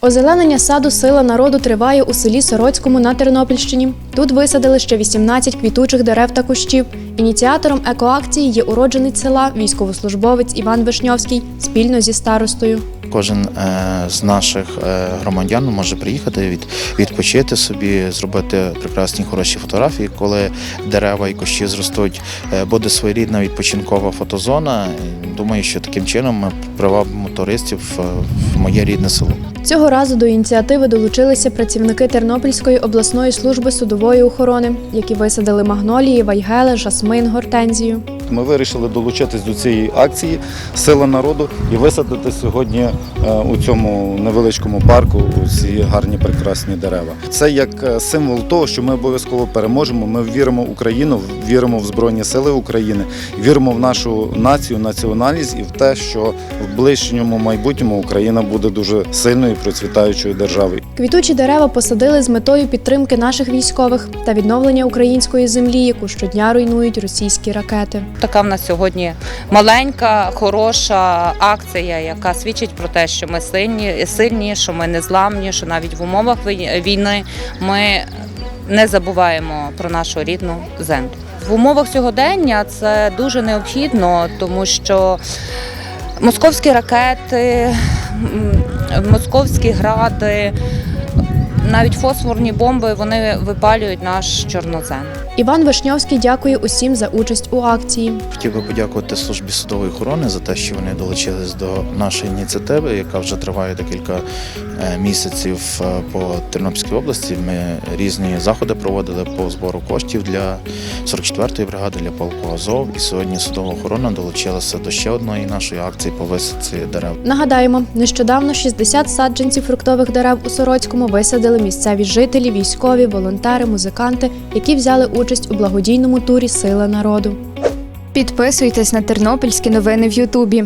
Озеленення саду Сила народу триває у селі Сороцькому на Тернопільщині. Тут висадили ще 18 квітучих дерев та кущів. Ініціатором екоакції є уродженець села, військовослужбовець Іван Вишньовський спільно зі старостою. Кожен е, з наших е, громадян може приїхати від, відпочити собі, зробити прекрасні хороші фотографії, коли дерева і кущі зростуть. Е, Буде своєрідна відпочинкова фотозона. Думаю, що таким чином ми привабимо туристів в моє рідне село. Цього разу до ініціативи долучилися працівники Тернопільської обласної служби судової охорони, які висадили магнолії, вайгели, жасмин, гортензію. Ми вирішили долучитись до цієї акції Сила народу і висадити сьогодні у цьому невеличкому парку ці гарні прекрасні дерева. Це як е, символ того, що ми обов'язково переможемо. Ми віримо в Україну, віримо в Збройні Сили України, віримо в нашу націю, національність і в те, що в ближчому майбутньому Україна буде дуже сильною і процвітаючою державою. Квітучі дерева посадили з метою підтримки наших військових та відновлення української землі, яку щодня руйнують російські ракети. Така в нас сьогодні маленька, хороша акція, яка свідчить про те, що ми сильні, сильні, що ми незламні, що навіть в умовах війни ми не забуваємо про нашу рідну землю. В умовах сьогодення це дуже необхідно, тому що московські ракети, московські гради, навіть фосфорні бомби вони випалюють наш чорнозем. Іван Вишньовський дякує усім за участь у акції. Хотів би подякувати службі судової охорони за те, що вони долучились до нашої ініціативи, яка вже триває декілька місяців е, по Тернопільській області. Ми різні заходи проводили по збору коштів для 44-ї бригади для полку Азов. І сьогодні судова охорона долучилася до ще одної нашої акції по висадці дерев. Нагадаємо, нещодавно 60 саджанців фруктових дерев у Сороцькому висадили місцеві жителі, військові, волонтери, музиканти, які взяли участь у благодійному турі Сила народу. Підписуйтесь на тернопільські новини в Ютубі.